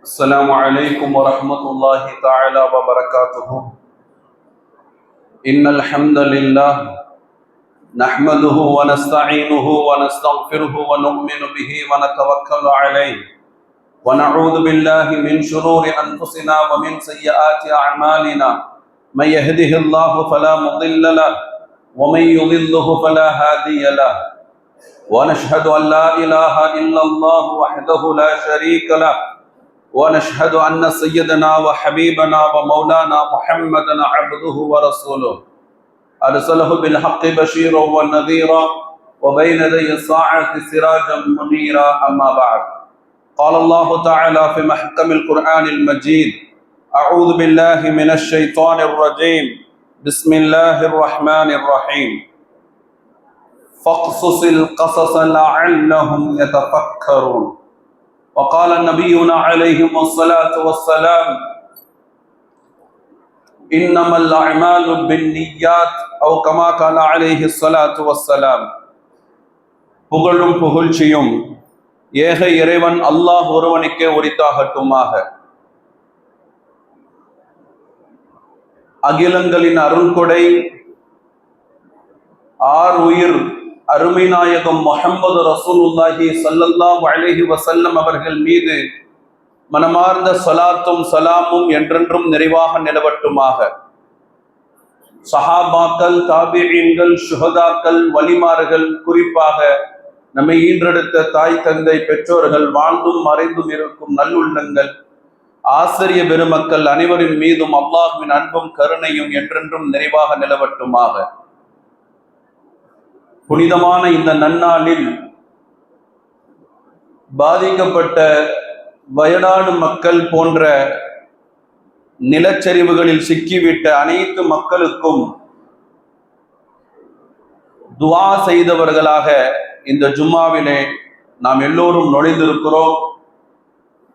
السلام عليكم ورحمة الله تعالى وبركاته. إن الحمد لله نحمده ونستعينه ونستغفره ونؤمن به ونتوكل عليه. ونعوذ بالله من شرور أنفسنا ومن سيئات أعمالنا. من يهده الله فلا مضل له ومن يضله فلا هادي له. ونشهد أن لا إله إلا الله وحده لا شريك له. ونشهد أن سيدنا وحبيبنا ومولانا محمدا عبده ورسوله. أرسله بالحق بشيرا ونذيرا وبين يدي الساعة سراجا منيرا أما بعد. قال الله تعالى في محكم القرآن المجيد أعوذ بالله من الشيطان الرجيم. بسم الله الرحمن الرحيم. فاقصص القصص لعلهم يتفكرون. وقال نبينا عليه الصلاة والسلام إنما الأعمال بالنيات أو كما قال عليه الصلاة والسلام புகழும் புகழ்ச்சியும் ஏக இறைவன் அல்லாஹ் ஒருவனுக்கே உரித்தாகட்டுமாக அகிலங்களின் அருள்கொடை ஆர் உயிர் அருமை நாயகம் முஹம்மது ரசூலுல்லாஹி சல்லல்லாஹு அலைஹி வஸல்லம் அவர்கள் மீது மனமார்ந்த சலாத்தும் சலாமும் என்றென்றும் நிறைவாக நிலவட்டுமாக. சஹாபாக்கள் தாபியங்கள் சுகதாக்கள் வலிமார்கள் குறிப்பாக நம்மை ஈன்றெடுத்த தாய் தந்தை பெற்றோர்கள் வாழ்ந்தும் மறைந்தும் இருக்கும் நல்லுள்ளங்கள் ஆசிரிய பெருமக்கள் அனைவரின் மீதும் அல்லாஹுவின் அன்பும் கருணையும் என்றென்றும் நிறைவாக நிலவட்டுமாக. புனிதமான இந்த நன்னாளில் பாதிக்கப்பட்ட வயநாடு மக்கள் போன்ற நிலச்சரிவுகளில் சிக்கிவிட்ட அனைத்து மக்களுக்கும் துவா செய்தவர்களாக இந்த ஜும்மாவிலே நாம் எல்லோரும் நுழைந்திருக்கிறோம்.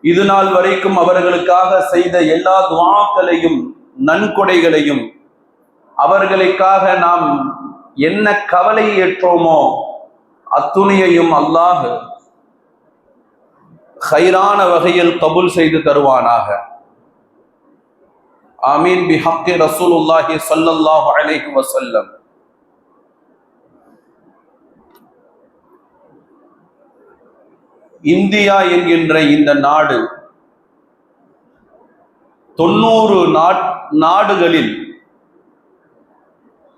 இது நாள் வரைக்கும் அவர்களுக்காக செய்த எல்லா துவாக்களையும் நன்கொடைகளையும் அவர்களுக்காக நாம் என்ன கவலை ஏற்றோமோ அத்துணையையும் அல்லாஹ் ஹைரான வகையில் கபுல் செய்து தருவானாக. ஆமீன். பி ஹக்கி ரசூலுல்லாஹி ஸல்லல்லாஹு அலைஹி வசல்லம் இந்தியா என்கின்ற இந்த நாடு தொண்ணூறு நாடுகளில்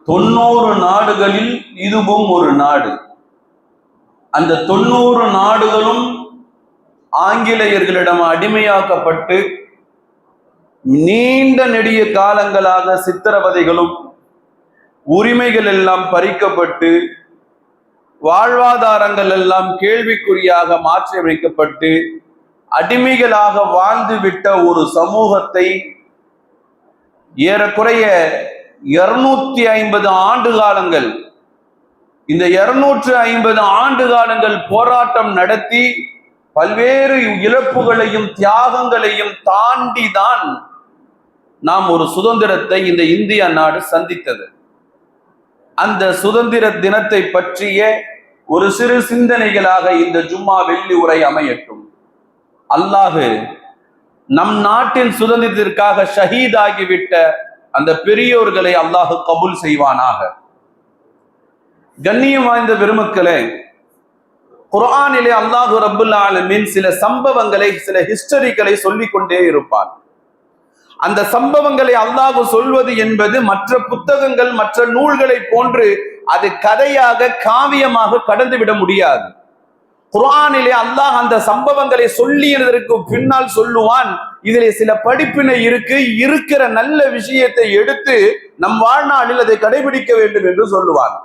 தொண்ணூறு நாடுகளில் இதுவும் ஒரு நாடு. அந்த தொண்ணூறு நாடுகளும் ஆங்கிலேயர்களிடம் அடிமையாக்கப்பட்டு நீண்ட நெடிய காலங்களாக சித்திரவதைகளும் உரிமைகள் எல்லாம் பறிக்கப்பட்டு வாழ்வாதாரங்கள் எல்லாம் கேள்விக்குறியாக மாற்றியமைக்கப்பட்டு அடிமைகளாக வாழ்ந்துவிட்ட ஒரு சமூகத்தை ஏறக்குறைய இருநூத்தி ஐம்பது ஆண்டு காலங்கள் இந்த இருநூற்று ஐம்பது ஆண்டு காலங்கள் போராட்டம் நடத்தி பல்வேறு இழப்புகளையும் தியாகங்களையும் தாண்டி தான் நாம் ஒரு சுதந்திரத்தை இந்த இந்திய நாடு சந்தித்தது. அந்த சுதந்திர தினத்தை பற்றிய ஒரு சிறு சிந்தனைகளாக இந்த ஜும்மா வெள்ளி உரை அமையட்டும். அல்லாஹு நம் நாட்டின் சுதந்திரத்திற்காக ஷஹீதாகிவிட்ட அந்த பெரியோர்களை அல்லாஹு கபூல் செய்வானாக. கண்ணியம் வாய்ந்த பெருமக்களே குரானிலே அல்லாஹு ரபுல் ஆலமின் சில சம்பவங்களை சில ஹிஸ்டரிகளை சொல்லிக் கொண்டே இருப்பான். அந்த சம்பவங்களை அல்லாஹு சொல்வது என்பது மற்ற புத்தகங்கள் மற்ற நூல்களை போன்று அது கதையாக காவியமாக கடந்து விட முடியாது. குரானிலே அல்லாஹ் அந்த சம்பவங்களை சொல்லியதற்கு பின்னால் சொல்லுவான் இதிலே சில படிப்பினை இருக்கு இருக்கிற நல்ல விஷயத்தை எடுத்து நம் வாழ்நாளில் அதை கடைபிடிக்க வேண்டும் என்று சொல்லுவான்.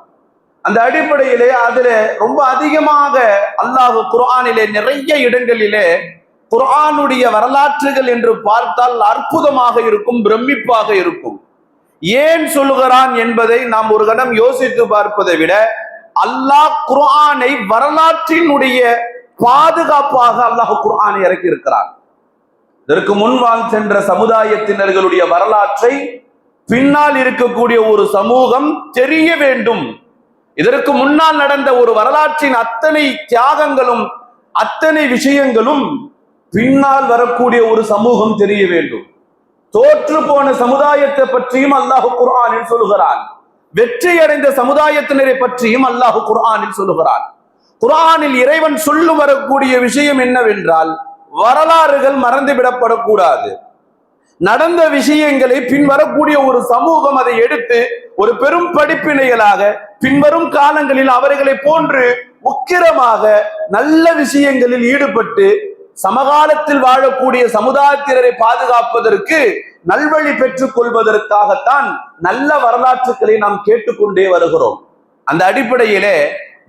அந்த அடிப்படையிலே அதுல ரொம்ப அதிகமாக அல்லாஹ் குரானிலே நிறைய இடங்களிலே குரானுடைய வரலாற்றுகள் என்று பார்த்தால் அற்புதமாக இருக்கும் பிரமிப்பாக இருக்கும். ஏன் சொல்லுகிறான் என்பதை நாம் ஒரு கணம் யோசித்து பார்ப்பதை விட அல்லாஹ் குர்ஆனை வரலாற்றினுடைய பாதுகாப்பாக அல்லாஹ் குர்ஆனை இறக்கி இருக்கிறார் இதற்கு முன்வால் சென்ற சமுதாயத்தினர்களுடைய வரலாற்றை பின்னால் இருக்கக்கூடிய ஒரு சமூகம் தெரிய வேண்டும். இதற்கு முன்னால் நடந்த ஒரு வரலாற்றின் அத்தனை தியாகங்களும் அத்தனை விஷயங்களும் பின்னால் வரக்கூடிய ஒரு சமூகம் தெரிய வேண்டும். தோற்று போன சமுதாயத்தை பற்றியும் அல்லாஹ் குர்ஆனில் சொல்லுகிறான். வெற்றி அடைந்த சமுதாயத்தினரை பற்றியும் அல்லாஹ் குர்ஆனில் சொல்லுகிறான். குர்ஆனில் இறைவன் சொல்லு வரக்கூடிய விஷயம் என்னவென்றால் வரலாறுகள் மறந்துவிடப்படக்கூடாது. நடந்த விஷயங்களை பின்வரக்கூடிய ஒரு சமூகம் அதை எடுத்து ஒரு பெரும் படிப்பினைகளாக பின்வரும் காலங்களில் அவர்களை போன்று உக்கிரமாக நல்ல விஷயங்களில் ஈடுபட்டு சமகாலத்தில் வாழக்கூடிய சமுதாயத்தினரை பாதுகாப்பதற்கு நல்வழி பெற்றுக் கொள்வதற்காகத்தான் நல்ல வரலாற்றுக்களை நாம் கேட்டுக்கொண்டே வருகிறோம். அந்த அடிப்படையிலே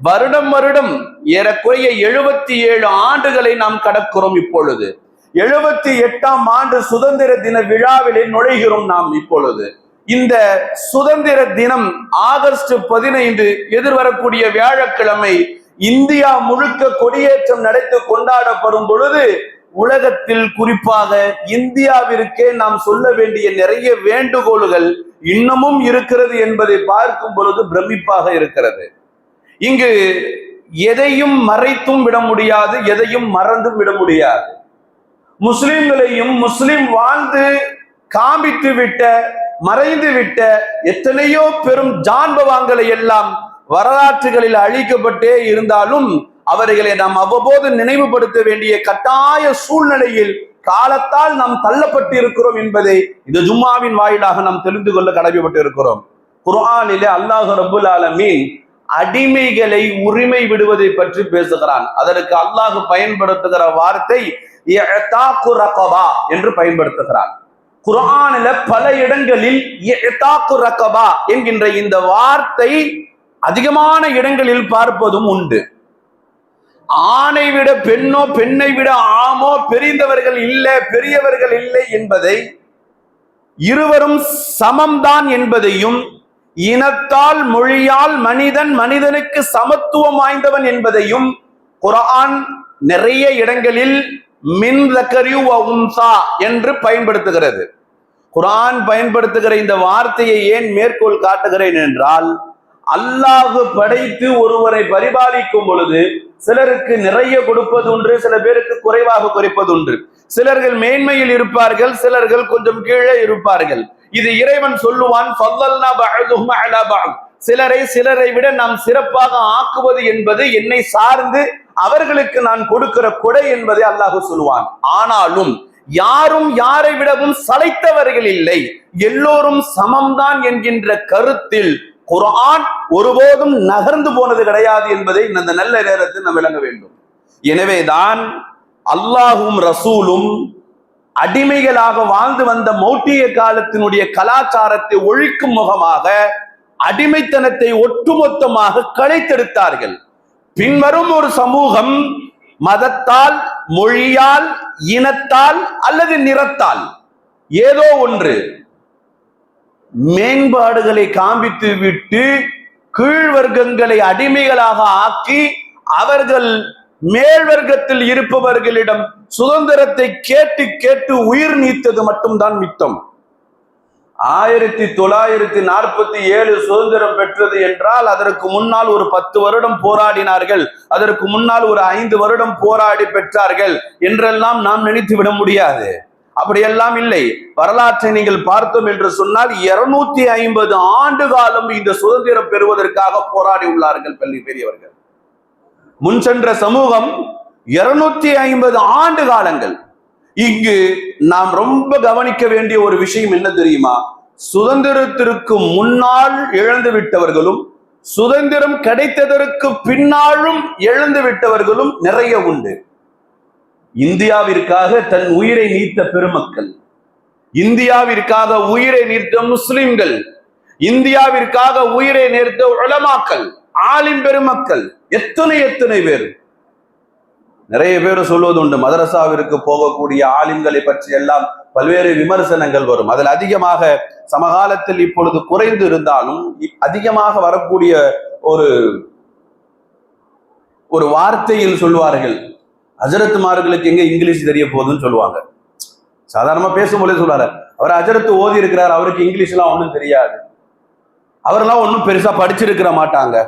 வருடம் வருடம் ஏறக்குறைய எழுபத்தி ஏழு ஆண்டுகளை நாம் கடக்கிறோம் இப்பொழுது. எழுபத்தி எட்டாம் ஆண்டு சுதந்திர தின விழாவிலே நுழைகிறோம் நாம் இப்பொழுது. இந்த சுதந்திர தினம் ஆகஸ்ட் பதினைந்து எதிர்வரக்கூடிய வியாழக்கிழமை இந்தியா முழுக்க கொடியேற்றம் நடத்தி கொண்டாடப்படும் பொழுது உலகத்தில் குறிப்பாக இந்தியாவிற்கே நாம் சொல்ல வேண்டிய நிறைய வேண்டுகோள்கள் இன்னமும் இருக்கிறது என்பதை பார்க்கும் பொழுது பிரமிப்பாக இருக்கிறது. இங்கு எதையும் மறைத்தும் விட முடியாது எதையும் மறந்தும் விட முடியாது. முஸ்லிம்களையும் முஸ்லிம் வாழ்ந்து காமித்து விட்ட மறைந்து விட்ட எத்தனையோ பெரும் ஜான்பவான்களை எல்லாம் வரலாற்றுகளில் அழிக்கப்பட்டே இருந்தாலும் அவர்களை நாம் அவ்வப்போது நினைவுபடுத்த வேண்டிய கட்டாய சூழ்நிலையில் காலத்தால் நாம் தள்ளப்பட்டு இருக்கிறோம் என்பதை இந்த ஜும்மாவின் வாயிலாக நாம் தெரிந்து கொள்ள கடமைப்பட்டு இருக்கிறோம் குரானிலே அல்லாஹ் ரபுல் ஆலமீன் அடிமைகளை உரிமை விடுவதை பற்றி பேசுகிறான். அதற்கு அல்லாஹ் பயன்படுத்துகிற வார்த்தை ரகபா என்று பயன்படுத்துகிறான். குர்ஆனில பல இடங்களில் ரகபா என்கின்ற இந்த வார்த்தை அதிகமான இடங்களில் பார்ப்பதும் உண்டு. ஆணை விட பெண்ணோ பெண்ணை விட ஆமோ பெரிந்தவர்கள் இல்லை பெரியவர்கள் இல்லை என்பதை இருவரும் சமம்தான் என்பதையும் இனத்தால் மொழியால் மனிதன் மனிதனுக்கு சமத்துவம் வாய்ந்தவன் என்பதையும் குரான் நிறைய இடங்களில் மின் உன்சா என்று பயன்படுத்துகிறது. குரான் பயன்படுத்துகிற இந்த வார்த்தையை ஏன் மேற்கோள் காட்டுகிறேன் என்றால் அல்லாஹு படைத்து ஒருவரை பரிபாலிக்கும் பொழுது சிலருக்கு நிறைய கொடுப்பது உண்டு சில பேருக்கு குறைவாக குறைப்பது ஒன்று சிலர்கள் மேன்மையில் இருப்பார்கள் சிலர்கள் கொஞ்சம் கீழே இருப்பார்கள். இது இறைவன் சொல்லுவான் சிலரை சிலரை விட நாம் சிறப்பாக ஆக்குவது என்பது என்னை சார்ந்து அவர்களுக்கு நான் கொடுக்கிற கொடை என்பதை அல்லாஹு சொல்லுவான். ஆனாலும் யாரும் யாரை விடவும் சளைத்தவர்கள் இல்லை. எல்லோரும் சமம்தான் என்கின்ற கருத்தில் குரான் ஒருபோதும் நகர்ந்து போனது கிடையாது என்பதை இந்த நல்ல நேரத்தில் நாம் விளங்க வேண்டும். எனவேதான் அல்லாஹும் ரசூலும் அடிமைகளாக வாழ்ந்து வந்த மௌட்டிய காலத்தினுடைய கலாச்சாரத்தை ஒழிக்கும் முகமாக அடிமைத்தனத்தை ஒட்டுமொத்தமாக களைத்தெடுத்தார்கள். பின்வரும் ஒரு சமூகம் மதத்தால் மொழியால் இனத்தால் அல்லது நிறத்தால் ஏதோ ஒன்று மேம்பாடுகளை காண்பித்து விட்டு கீழ்வர்க்கங்களை அடிமைகளாக ஆக்கி அவர்கள் மேல் வர்க்கத்தில் இருப்பவர்களிடம் சுதந்திரத்தை கேட்டு கேட்டு உயிர் நீத்தது மட்டும்தான் மித்தம். ஆயிரத்தி தொள்ளாயிரத்தி நாற்பத்தி ஏழு சுதந்திரம் பெற்றது என்றால் அதற்கு முன்னால் ஒரு பத்து வருடம் போராடினார்கள் அதற்கு முன்னால் ஒரு ஐந்து வருடம் போராடி பெற்றார்கள் என்றெல்லாம் நாம் நினைத்து விட முடியாது. அப்படியெல்லாம் இல்லை. வரலாற்றை நீங்கள் பார்த்தோம் என்று சொன்னால் இருநூத்தி ஐம்பது ஆண்டு காலம் இந்த சுதந்திரம் பெறுவதற்காக போராடி உள்ளார்கள் பள்ளி பெரியவர்கள். முன் சென்ற சமூகம் இருநூத்தி ஐம்பது ஆண்டு காலங்கள் இங்கு நாம் ரொம்ப கவனிக்க வேண்டிய ஒரு விஷயம் என்ன தெரியுமா? சுதந்திரத்திற்கு முன்னால் இழந்து விட்டவர்களும் சுதந்திரம் கிடைத்ததற்கு பின்னாலும் இழந்து விட்டவர்களும் நிறைய உண்டு. இந்தியாவிற்காக தன் உயிரை நீத்த பெருமக்கள். இந்தியாவிற்காக உயிரை நீர்த்த முஸ்லிம்கள். இந்தியாவிற்காக உயிரை நேர்த்த உலமாக்கள். ஆலிம் பெருமக்கள். எத்தனை எத்தனை பேர்? நிறைய பேர் சொல்வது உண்டு. மதரசாவிற்கு போகக்கூடிய ஆலிம்களை பற்றி எல்லாம் பல்வேறு விமர்சனங்கள் வரும். அதில் அதிகமாக சமகாலத்தில் இப்பொழுது குறைந்து இருந்தாலும் அதிகமாக வரக்கூடிய ஒரு ஒரு வார்த்தையில் சொல்வார்கள். அஜரத்துமார்களுக்கு எங்க இங்கிலீஷ் தெரிய போகுதுன்னு சொல்லுவாங்க. சாதாரணமா பேசும்போதே சொல்றாரு. அவர் அஜரத்து ஓதி இருக்கிறார் அவருக்கு இங்கிலீஷ்லாம் ஒன்றும் தெரியாது. அவரெல்லாம் ஒன்றும் பெருசா படிச்சிருக்கிற மாட்டாங்க.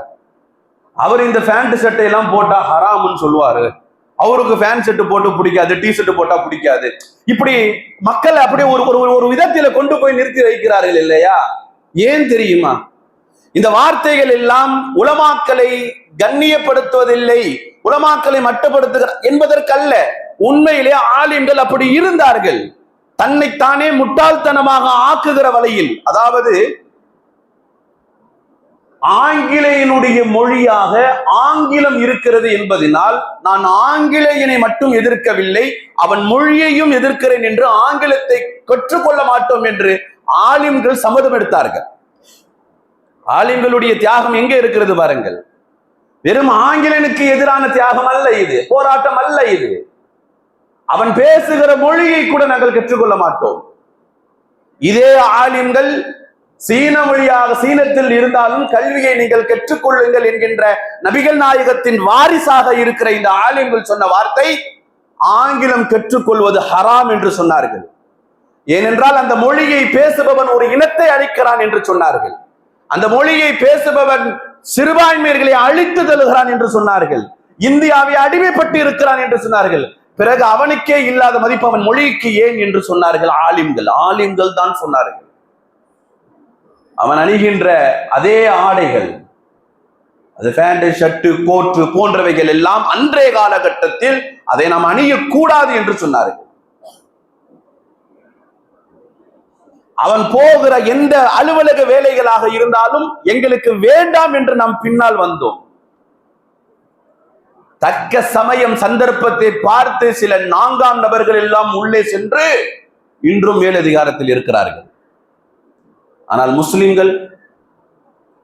அவர் இந்த ஃபேண்ட் சட்டை எல்லாம் போட்டா ஹராம்னு சொல்லுவாரு. அவருக்கு ஃபேன் செட்டு போட்டு பிடிக்காது டி ஷர்ட் போட்டா பிடிக்காது. இப்படி மக்கள் அப்படியே ஒரு ஒரு ஒரு விதத்தில கொண்டு போய் நிறுத்தி வைக்கிறார்கள் இல்லையா? ஏன் தெரியுமா? இந்த வார்த்தைகள் எல்லாம் உலமாக்களை கண்ணியப்படுத்துவதில்லை. உலமாக்களை மட்டுப்படுத்துகிறார் என்பதற்கல்ல உண்மையிலே ஆலிம்கள் அப்படி இருந்தார்கள். தன்னைத்தானே முட்டாள்தனமாக ஆக்குகிற வழியில் அதாவது ஆங்கிலேயனுடைய மொழியாக ஆங்கிலம் இருக்கிறது என்பதனால் நான் ஆங்கிலேயனை மட்டும் எதிர்க்கவில்லை அவன் மொழியையும் எதிர்க்கிறேன் என்று ஆங்கிலத்தை கற்றுக்கொள்ள மாட்டோம் என்று ஆலிம்கள் சம்மதம் எடுத்தார்கள். ஆலிம்களுடைய தியாகம் எங்க இருக்கிறது பாருங்கள். வெறும் ஆங்கிலனுக்கு எதிரான தியாகம் அல்ல இது போராட்டம் அல்ல இது. அவன் பேசுகிற மொழியை கூட நாங்கள் கற்றுக்கொள்ள மாட்டோம். இதே ஆலிம்கள் சீன மொழியாக சீனத்தில் இருந்தாலும் கல்வியை நீங்கள் கற்றுக்கொள்ளுங்கள் என்கின்ற நபிகள் நாயகத்தின் வாரிசாக இருக்கிற இந்த ஆலிம்கள் சொன்ன வார்த்தை ஆங்கிலம் கற்றுக்கொள்வது ஹராம் என்று சொன்னார்கள். ஏனென்றால் அந்த மொழியை பேசுபவன் ஒரு இனத்தை அழிக்கிறான் என்று சொன்னார்கள். அந்த மொழியை பேசுபவன் சிறுபான்மையர்களை அழித்து தருகிறான் என்று சொன்னார்கள். இந்தியாவை அடிமைப்பட்டு இருக்கிறான் என்று சொன்னார்கள். பிறகு அவனுக்கே இல்லாத மதிப்பு அவன் மொழிக்கு ஏன் என்று சொன்னார்கள். ஆலிம்கள். ஆலிம்கள் தான் சொன்னார்கள். அவன் அணிகின்ற அதே ஆடைகள் அது பேண்ட் ஷர்ட்டு கோட்டு போன்றவைகள் எல்லாம் அன்றைய காலகட்டத்தில் அதை நாம் அணியக்கூடாது என்று சொன்னார்கள். அவன் போகிற எந்த அலுவலக வேலைகளாக இருந்தாலும் எங்களுக்கு வேண்டாம் என்று நாம் பின்னால் வந்தோம். தக்க சமயம் சந்தர்ப்பத்தை பார்த்து சில நான்காம் நபர்கள் எல்லாம் உள்ளே சென்று இன்றும் மேலதிகாரத்தில் இருக்கிறார்கள். ஆனால் முஸ்லிம்கள்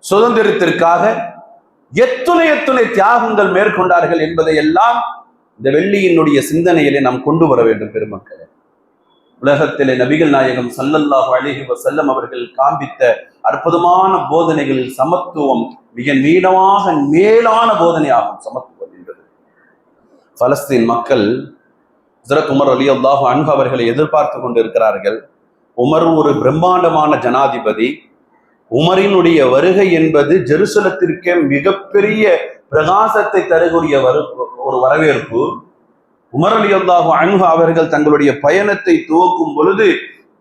சுதந்திரத்திற்காக எத்துணை எத்துணை தியாகங்கள் மேற்கொண்டார்கள் என்பதை எல்லாம் இந்த வெள்ளியினுடைய சிந்தனையிலே நாம் கொண்டு வர வேண்டும் பெருமக்களை. உலகத்திலே நபிகள் நாயகம் சல்லல்லாஹு அலிஹி வசல்லம் அவர்கள் காண்பித்த அற்புதமான போதனைகளில் சமத்துவம் மிக நீளமாக மேலான போதனையாகும். சமத்துவம் என்பது. பலஸ்தீன் மக்கள் ஹசரத் உமர் அலி அல்லாஹு அன்பு அவர்களை எதிர்பார்த்து கொண்டிருக்கிறார்கள். உமர் ஒரு பிரம்மாண்டமான ஜனாதிபதி. உமரினுடைய வருகை என்பது ஜெருசலத்திற்கே மிகப்பெரிய பிரகாசத்தை தரக்கூடிய வரு ஒரு வரவேற்பு. உமர் அலி அல்லாஹு அன்ஹு அவர்கள் தங்களுடைய பயணத்தை துவக்கும் பொழுது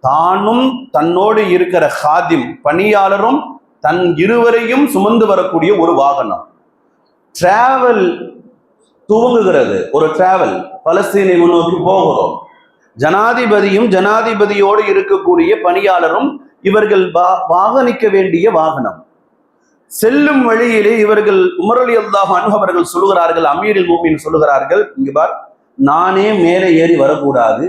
தானும் தன்னோடு இருக்கிற ஹாதிம் பணியாளரும் தன் இருவரையும் சுமந்து வரக்கூடிய ஒரு வாகனம். டிராவல் துவங்குகிறது. ஒரு டிராவல் பலஸ்தீனை முன்னோக்கி போகிறோம். ஜனாதிபதியும் ஜனாதிபதியோடு இருக்கக்கூடிய பணியாளரும் இவர்கள் வாகனிக்க வேண்டிய வாகனம். செல்லும் வழியிலே இவர்கள் உமரலி அல்லாஹ் அவர்கள் சொல்லுகிறார்கள் அமீரில் மூமின் சொல்லுகிறார்கள் இங்கு பார். நானே மேலே ஏறி வரக்கூடாது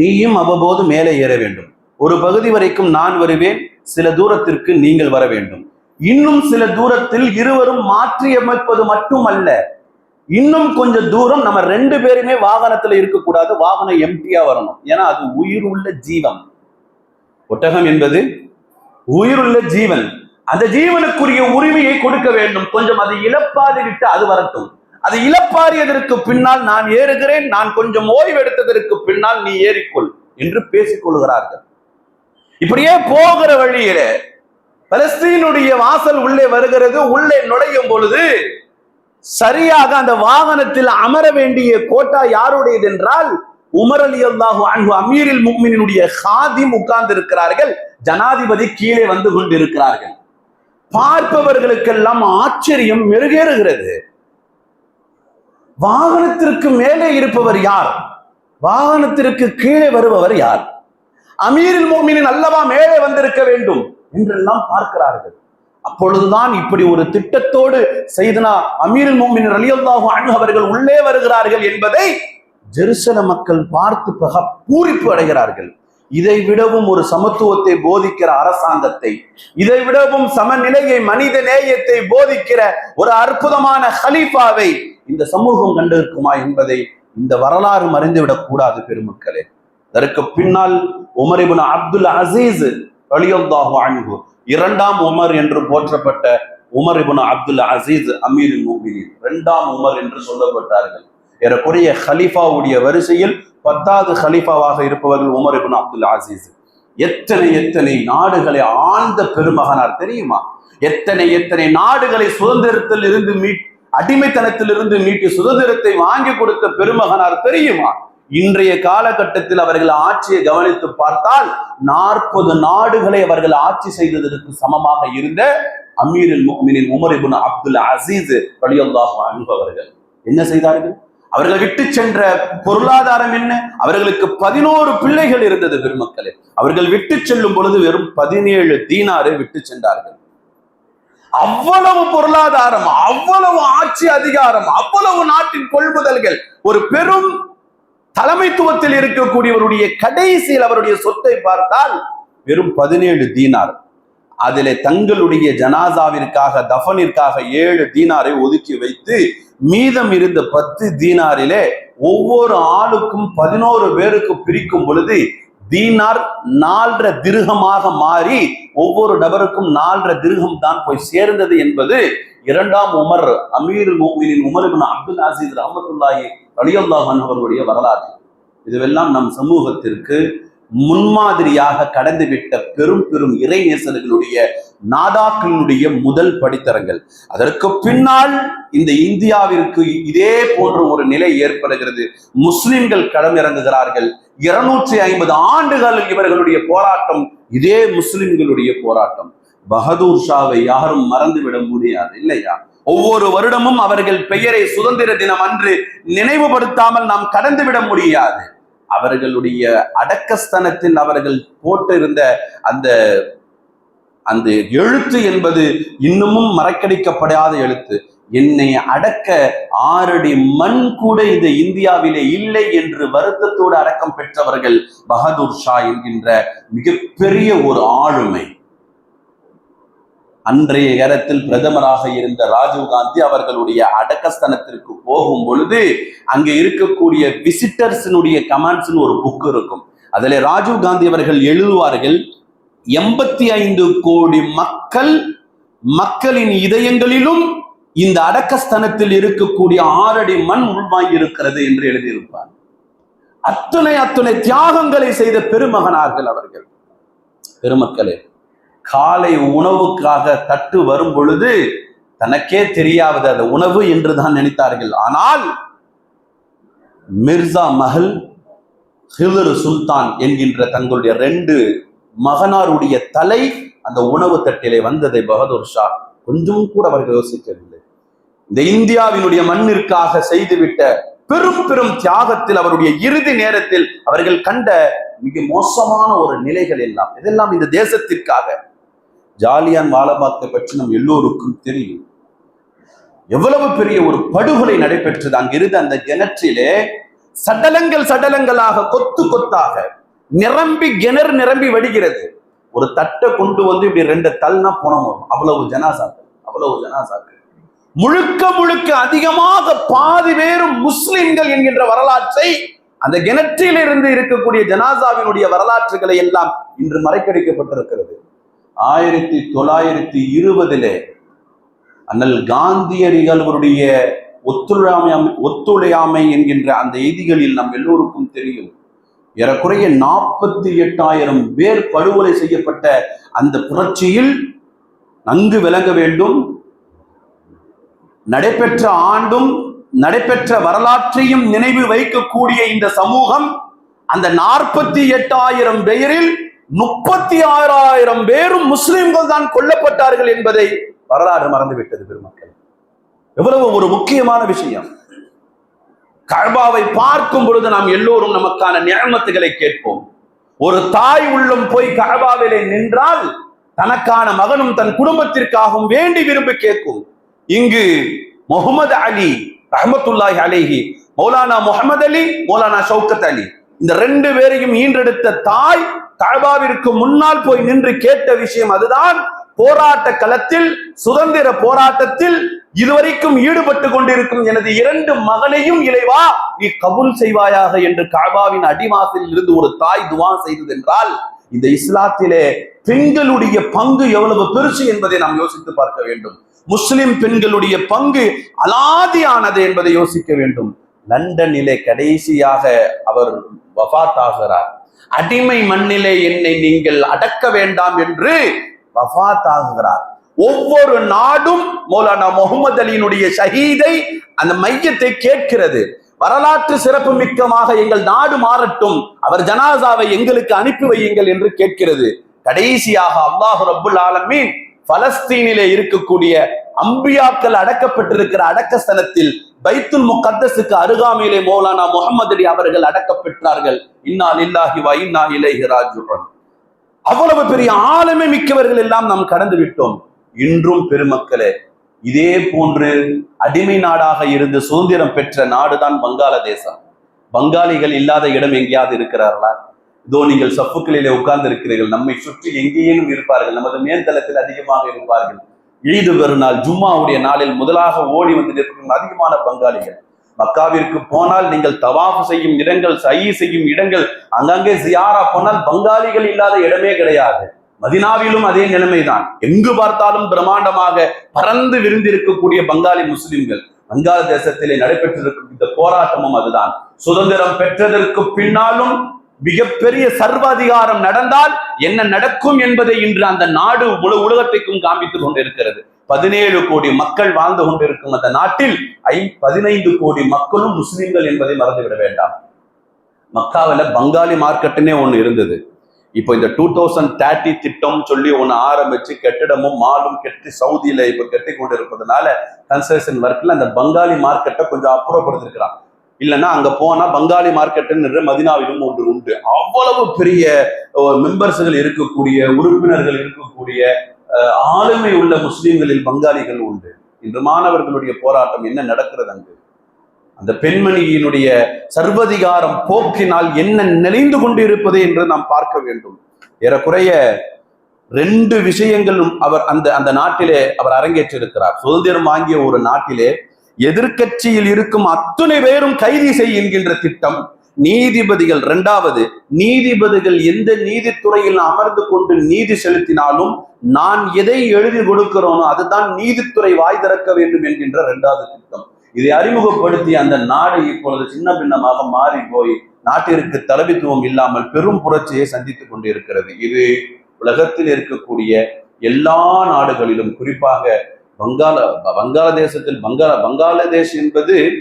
நீயும் அவ்வப்போது மேலே ஏற வேண்டும். ஒரு பகுதி வரைக்கும் நான் வருவேன் சில தூரத்திற்கு நீங்கள் வர வேண்டும். இன்னும் சில தூரத்தில் இருவரும் மாற்றி அமைப்பது மட்டுமல்ல இன்னும் கொஞ்சம் தூரம் நம்ம ரெண்டு பேருமே வாகனத்துல இருக்கக்கூடாது வாகனம் எம்டியா வரணும். ஏன்னா அது உயிர் உள்ள ஜீவன் ஒட்டகம் என்பது உயிருள்ள ஜீவன். அந்த ஜீவனுக்குரிய உரிமையை கொடுக்க வேண்டும். கொஞ்சம் அதை இழப்பாது விட்டு அது வரட்டும். அது இழப்பாரியதற்கு பின்னால் நான் ஏறுகிறேன் நான் கொஞ்சம் ஓய்வெடுத்ததற்கு பின்னால் நீ ஏறிக்கொள் என்று பேசிக் கொள்கிறார்கள் இப்படியே போகிற வழியில பலஸ்தீனுடைய வாசல் உள்ளே வருகிறது உள்ளே நுழையும் பொழுது சரியாக அந்த வாகனத்தில் அமர வேண்டிய கோட்டா யாருடையது என்றால் உமர் அலி அல்லாஹு அன்பு அமீரில் முக்மினுடைய ஹாதிம் உட்கார்ந்து இருக்கிறார்கள் ஜனாதிபதி கீழே வந்து கொண்டிருக்கிறார்கள். பார்ப்பவர்களுக்கெல்லாம் ஆச்சரியம் மெருகேறுகிறது. வாகனத்திற்கு மேலே இருப்பவர் யார்? வாகனத்திற்கு கீழே வருபவர் யார்? அமீரில் மோமினின் அல்லவா மேலே வந்திருக்க வேண்டும் என்றெல்லாம் பார்க்கிறார்கள். அப்பொழுதுதான் இப்படி ஒரு திட்டத்தோடு செய்தனா அமீரில் மோமின் அலியல்லாஹு அவர்கள் உள்ளே வருகிறார்கள் என்பதை ஜெருசல மக்கள் பார்த்து பக பூரிப்பு அடைகிறார்கள். இதை விடவும் ஒரு சமத்துவத்தை போதிக்கிற அரசாங்கத்தை இதை விடவும் சமநிலையை மனித நேயத்தை போதிக்கிற ஒரு அற்புதமான ஹலீஃபாவை இந்த சமூகம் கண்டிருக்குமா என்பதை இந்த வரலாறு மறைந்துவிடக் கூடாது பெருமக்களே. அதற்கு பின்னால் உமரிபுன் அப்துல் அசீஸ் அலியல்லாஹு அன்பு இரண்டாம் உமர் என்று போற்றப்பட்ட உமர் இபுன் அப்துல் அசீஸ் அமீர் மூமினின் இரண்டாம் உமர் என்று சொல்லப்பட்டார்கள். ஏறக்குறைய ஹலீஃபாவுடைய வரிசையில் பத்தாவது ஹலீஃபாவாக இருப்பவர்கள் உமர் இபின் அப்துல் அசீஸ். எத்தனை எத்தனை நாடுகளை ஆழ்ந்த பெருமகனார் தெரியுமா? எத்தனை எத்தனை நாடுகளை சுதந்திரத்தில் இருந்து மீட் அடிமைத்தனத்திலிருந்து மீட்டு சுதந்திரத்தை வாங்கி கொடுத்த பெருமகனார் தெரியுமா? இன்றைய காலகட்டத்தில் அவர்கள் ஆட்சியை கவனித்து பார்த்தால் நாற்பது நாடுகளை அவர்கள் ஆட்சி செய்ததற்கு சமமாக இருந்த அமீரில் உமர் இபுன் அப்துல் அசீஸ் ரலியல்லாஹு அனுபவர்கள் என்ன செய்தார்கள்? அவர்கள் விட்டு சென்ற பொருளாதாரம் என்ன? அவர்களுக்கு பதினோரு பிள்ளைகள் இருந்தது பெருமக்களே. அவர்கள் விட்டு செல்லும் பொழுது வெறும் பதினேழு தீனாரை விட்டு சென்றார்கள். அவ்வளவு பொருளாதாரம் அவ்வளவு ஆட்சி அதிகாரம் அவ்வளவு நாட்டின் கொள்முதல்கள் ஒரு பெரும் தலைமைத்துவத்தில் இருக்கக்கூடியவருடைய கடைசியில் அவருடைய சொத்தை பார்த்தால் வெறும் பதினேழு தீனார். அதிலே தங்களுடைய ஜனாசாவிற்காக தஃபனிற்காக ஏழு தீனாரை ஒதுக்கி வைத்து மீதம் இருந்த பத்து தீனாரிலே ஒவ்வொரு ஆளுக்கும் பதினோரு பேருக்கு பிரிக்கும் பொழுது தீனார் நாலரை திருகமாக மாறி ஒவ்வொரு நபருக்கும் நாலரை திருகம் தான் போய் சேர்ந்தது என்பது இரண்டாம் உமர் அமீர் மூமினின் உமர் அப்துல் அசீஸ் ரஹமத்துல்லாஹி அலியுல்லாஹன் அவர்களுடைய வரலாறு. இதுவெல்லாம் நம் சமூகத்திற்கு முன்மாதிரியாக கடந்துவிட்ட பெரும் பெரும் இறைநேசர்களுடைய நாதாக்களுடைய முதல் படித்தரங்கள். அதற்கு பின்னால் இந்த இந்தியாவிற்கு இதே போன்ற ஒரு நிலை ஏற்படுகிறது. முஸ்லிம்கள் களமிறங்குகிறார்கள். இருநூற்றி ஐம்பது ஆண்டுகள் இவர்களுடைய போராட்டம் இதே முஸ்லிம்களுடைய போராட்டம். பகதூர் ஷாவை யாரும் மறந்துவிட முடியாது இல்லையா? ஒவ்வொரு வருடமும் அவர்கள் பெயரை சுதந்திர தினம் அன்று நினைவுபடுத்தாமல் நாம் கடந்துவிட முடியாது. அவர்களுடைய அடக்கஸ்தனத்தில் அவர்கள் போட்டிருந்த அந்த அந்த எழுத்து என்பது இன்னமும் மறக்கடிக்கப்படாத எழுத்து. என்னை அடக்க ஆறடி மண் கூட இந்த இந்தியாவிலே இல்லை என்று வருத்தத்தோடு அடக்கம் பெற்றவர்கள் பகதூர் ஷா என்கின்ற மிகப்பெரிய ஒரு ஆளுமை. அன்றைய நேரத்தில் பிரதமராக இருந்த ராஜீவ் காந்தி அவர்களுடைய அடக்கஸ்தனத்திற்கு போகும் பொழுது அங்கே இருக்கக்கூடிய விசிட்டர்ஸினுடைய கமெண்ட்ஸ்னு ஒரு புக் இருக்கும். அதில் ராஜீவ் காந்தி அவர்கள் எழுதுவார்கள் எண்பத்தி ஐந்து கோடி மக்கள் மக்களின் இதயங்களிலும் இந்த அடக்கஸ்தனத்தில் இருக்கக்கூடிய ஆறடி மண் உள்வாங்கி இருக்கிறது என்று எழுதியிருப்பார். அத்துணை அத்துணை தியாகங்களை செய்த பெருமகனார்கள் அவர்கள். பெருமக்களே காலை உணவுக்காக தட்டு வரும் பொழுது தனக்கே தெரியாவது அது உணவு என்று தான் நினைத்தார்கள். ஆனால் மிர்சா மஹல் ஹிலர் சுல்தான் என்கின்ற தங்களுடைய ரெண்டு மகனாருடைய தலை அந்த உணவு தட்டிலே வந்ததை பகதூர் ஷா கொஞ்சம் கூட அவர்கள் யோசிக்கவில்லை. இந்த இந்தியாவினுடைய மண்ணிற்காக செய்துவிட்ட பெரும் பெரும் தியாகத்தில் அவருடைய இறுதி நேரத்தில் அவர்கள் கண்ட மிக மோசமான ஒரு நிலைகள் எல்லாம் இதெல்லாம் இந்த தேசத்திற்காக. ஜாலியான் வாலபாத்தை பற்றி நம் எல்லோருக்கும் தெரியும். எவ்வளவு பெரிய ஒரு படுகொலை நடைபெற்றது அங்கிருந்து அந்த கிணற்றிலே. சடலங்கள் சடலங்களாக கொத்து கொத்தாக நிரம்பி கிணறு நிரம்பி வடிகிறது. ஒரு தட்டை கொண்டு வந்து இப்படி ரெண்டு தள்ளினா போன வரும் அவ்வளவு ஜனாசாக்கள் அவ்வளவு ஜனாசாக்கள். முழுக்க முழுக்க அதிகமாக பாதி பேரும் முஸ்லிம்கள் என்கின்ற வரலாற்றை அந்த கிணற்றில் இருந்து இருக்கக்கூடிய ஜனாசாவினுடைய வரலாற்றுகளை எல்லாம் இன்று மறைக்கடிக்கப்பட்டிருக்கிறது. ஆயிரத்தி தொள்ளாயிரத்தி இருபதிலே அண்ணல் காந்தியடிகள் அவருடைய ஒத்துழையாமை ஒத்துழையாமை என்கின்ற அந்த எய்திகளில் நம் எல்லோருக்கும் தெரியும். ஏறக்குறைய நாற்பத்தி எட்டாயிரம் பேர் படுகொலை செய்யப்பட்ட அந்த புரட்சியில் நன்கு விளங்க வேண்டும். நடைபெற்ற ஆண்டும் நடைபெற்ற வரலாற்றையும் நினைவு வைக்கக்கூடிய இந்த சமூகம் அந்த நாற்பத்தி எட்டாயிரம் பெயரில் முப்பத்தி ஆறாயிரம் பேரும் முஸ்லிம்கள் தான் கொல்லப்பட்டார்கள் என்பதை வரலாறு மறந்துவிட்டது பெருமக்கள். எவ்வளவு ஒரு முக்கியமான விஷயம். கழ்பாவை பார்க்கும் பொழுது நாம் எல்லோரும் நமக்கான நியமத்துகளை கேட்போம். ஒரு தாய் உள்ளம் போய் கழ்பாவிலே நின்றால் தனக்கான மகனும் தன் குடும்பத்திற்காகவும் வேண்டி விரும்பி கேட்கும். இங்கு முகமது அலி ரஹமத்துல்லாஹி அலிஹி மௌலானா முகமது அலி மௌலானா ஷவுக்கத் அலி. இந்த ரெண்டு பேரையும் ஈன்றெடுத்த தாய் கழ்பாவிற்கு முன்னால் போய் நின்று கேட்ட விஷயம் அதுதான். போராட்ட களத்தில் சுதந்திர போராட்டத்தில் இதுவரைக்கும் ஈடுபட்டு கொண்டிருக்கும் எனது இரண்டு மகனையும் இளைவா நீ கபுல் செய்வாயாக என்று காபாவின் அடிமாசில் இருந்து ஒரு தாய் துவா செய்தது என்றால் இந்த இஸ்லாத்திலே பெண்களுடைய பங்கு எவ்வளவு பெருசு என்பதை நாம் யோசித்து பார்க்க வேண்டும். முஸ்லிம் பெண்களுடைய பங்கு அலாதியானது என்பதை யோசிக்க வேண்டும். லண்டனிலே கடைசியாக அவர் வஃத் ஆகிறார் அடிமை மண்ணிலே என்னை நீங்கள் அடக்க வேண்டாம் என்று வஃத் ஆகுகிறார் ஒவ்வொரு நாடும் மௌலானா முகமது அலியினுடைய ஷஹீதை அந்த மையத்தை கேட்கிறது. வரலாற்று சிறப்பு மிக்கமாக எங்கள் நாடு மாறட்டும் அவர் ஜனாசாவை எங்களுக்கு அனுப்பி வையுங்கள் என்று கேட்கிறது. கடைசியாக அல்லாஹு ரபுல் ஆலமீன் பலஸ்தீனிலே இருக்கக்கூடிய அம்பியாக்கள் அடக்கப்பட்டிருக்கிற அடக்கஸ்தலத்தில் பைத்துல் முகத்தஸுக்கு அருகாமையிலே மௌலானா முகமது அலி அவர்கள் அடக்கப்பெற்றார்கள். இன்னா இல்லாஹி வா இன்னா இலைஹி அவ்வளவு பெரிய ஆளுமை மிக்கவர்கள் எல்லாம் நாம் கடந்து விட்டோம். இன்றும் பெருமக்களே இதே போன்று அடிமை நாடாக இருந்து சுதந்திரம் பெற்ற நாடுதான் வங்காளதேசம் பங்காளிகள் இல்லாத இடம் எங்கேயாவது இருக்கிறார்களா? இதோ நீங்கள் சப்புக்களிலே உட்கார்ந்து இருக்கிறீர்கள் நம்மை சுற்றி எங்கேயும் இருப்பார்கள். நமது மேல்தளத்தில் அதிகமாக இருப்பார்கள். ஈது பெருநாள் ஜும்மாவுடைய நாளில் முதலாக ஓடி வந்து நிற்கும் அதிகமான பங்காளிகள். மக்காவிற்கு போனால் நீங்கள் தவாஃப் செய்யும் இடங்கள் சை செய்யும் இடங்கள் அங்கங்கே ஜியாரா போனால் பங்காளிகள் இல்லாத இடமே கிடையாது. மதினாவிலும் அதே நிலைமைதான். எங்கு பார்த்தாலும் பிரம்மாண்டமாக பறந்து விரிந்திருக்கக்கூடிய பங்காளி முஸ்லிம்கள். வங்காள தேசத்திலே நடைபெற்றிருக்கும் இந்த போராட்டமும் அதுதான். சுதந்திரம் பெற்றதற்கு பின்னாலும் மிகப்பெரிய சர்வாதிகாரம் நடந்தால் என்ன நடக்கும் என்பதை இன்று அந்த நாடு முழு உலகத்தைக்கும் காண்பித்துக் கொண்டிருக்கிறது. பதினேழு கோடி மக்கள் வாழ்ந்து கொண்டிருக்கும் அந்த நாட்டில் ஐ பதினைந்து கோடி மக்களும் முஸ்லிம்கள் என்பதை மறந்துவிட வேண்டாம். மக்காவில் பங்காளி மார்க்கெட்டுனே ஒன்று இருந்தது. இப்போ இந்த டூ தௌசண்ட் தேர்ட்டி திட்டம் சொல்லி ஒன்று ஆரம்பிச்சு கட்டிடமும் மாலும் கெட்டி சவுதியில இப்போ கட்டி கொண்டு இருப்பதனால கன்ஸ்ட்ரக்ஷன் ஒர்க்ல அந்த பங்காளி மார்க்கெட்டை கொஞ்சம் அப்புறப்படுத்திருக்கிறான். இல்லைன்னா அங்க போனா பங்காளி மார்க்கெட்டுன்ற மதினாவிலும் ஒன்று உண்டு. அவ்வளவு பெரிய மெம்பர்ஸ்கள் இருக்கக்கூடிய உறுப்பினர்கள் இருக்கக்கூடிய ஆளுமை உள்ள முஸ்லீம்களில் பங்காளிகள் உண்டு. இன்று மாணவர்களுடைய போராட்டம் என்ன நடக்கிறது அங்கு? அந்த பெண்மணியினுடைய சர்வதிகாரம் போக்கினால் என்ன நினைந்து கொண்டிருப்பது என்று நாம் பார்க்க வேண்டும். ஏறக்குறைய ரெண்டு விஷயங்களும் அவர் அந்த அந்த நாட்டிலே அவர் அரங்கேற்றிருக்கிறார். சுதந்திரம் வாங்கிய ஒரு நாட்டிலே எதிர்கட்சியில் இருக்கும் அத்துணை பேரும் கைது செய்கின்ற திட்டம் நீதிபதிகள் இரண்டாவது நீதிபதிகள் எந்த நீதித்துறையில் அமர்ந்து கொண்டு நீதி செலுத்தினாலும் நான் எதை எழுதி கொடுக்கிறோனோ அதுதான் நீதித்துறை வாய் திறக்க வேண்டும் என்கின்ற இரண்டாவது திட்டம். இதை அறிமுகப்படுத்தி அந்த நாடு இப்பொழுது சின்ன பின்னமாக மாறி போய் நாட்டிற்கு தலைமைத்துவம் இல்லாமல் பெரும் புரட்சியை சந்தித்துக் கொண்டிருக்கிறது. இது உலகத்தில் இருக்கக்கூடிய எல்லா நாடுகளிலும் குறிப்பாக வங்காள வங்காளதேசத்தில் வங்காள வங்காளதேஷ் என்பது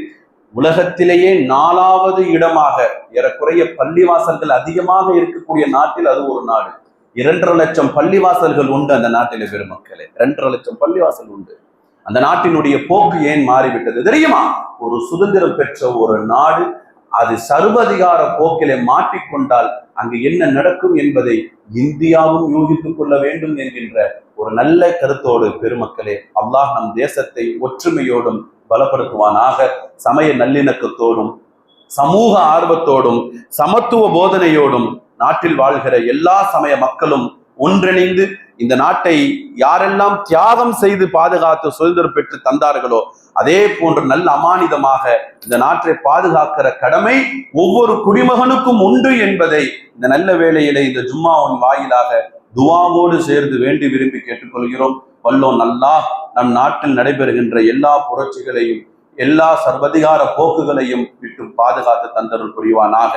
உலகத்திலேயே நாலாவது இடமாக ஏறக்குறைய பள்ளிவாசல்கள் அதிகமாக இருக்கக்கூடிய நாட்டில் அது ஒரு நாடு. இரண்டரை லட்சம் பள்ளிவாசல்கள் உண்டு அந்த நாட்டிலே பெருமக்களே. இரண்டரை லட்சம் பள்ளிவாசல் உண்டு. அந்த நாட்டினுடைய போக்கு ஏன் மாறிவிட்டது தெரியுமா? ஒரு சுதந்திரம் பெற்ற ஒரு நாடு அது சர்வதிகார போக்கிலே மாட்டிக்கொண்டால் அங்கு என்ன நடக்கும் என்பதை இந்தியாவும் யூகித்துக் கொள்ள வேண்டும் என்கின்ற ஒரு நல்ல கருத்தோடு பெருமக்களே அல்லாஹ் நம் தேசத்தை ஒற்றுமையோடும் பலப்படுத்துவானாக. சமய நல்லிணக்கத்தோடும் சமூக ஆர்வத்தோடும் சமத்துவ போதனையோடும் நாட்டில் வாழ்கிற எல்லா சமய மக்களும் ஒன்றிணைந்து இந்த நாட்டை யாரெல்லாம் தியாகம் செய்து பாதுகாத்து சுதந்திரம் பெற்று தந்தார்களோ அதே போன்று நல்ல அமானிதமாக இந்த நாட்டை பாதுகாக்கிற கடமை ஒவ்வொரு குடிமகனுக்கும் உண்டு என்பதை இந்த நல்ல வேளையிலே இந்த ஜும்மாவின் வாயிலாக துவாவோடு சேர்ந்து வேண்டி விரும்பி கேட்டுக்கொள்கிறோம். வல்லோன் அல்லாஹ் நம் நாட்டில் நடைபெறுகின்ற எல்லா புரட்சிகளையும் எல்லா சர்வதிகார போக்குகளையும் விட்டு பாதுகாத்து தந்தருள் புரிவானாக.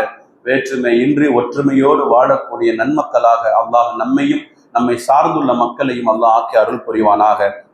வேற்றுமை இன்றி ஒற்றுமையோடு வாழக்கூடிய நன்மக்களாக அல்லாஹ் நம்மையும் நம்மை சார்ந்துள்ள மக்களையும் அல்லாஹ் ஆக்கி அருள் புரிவானாக.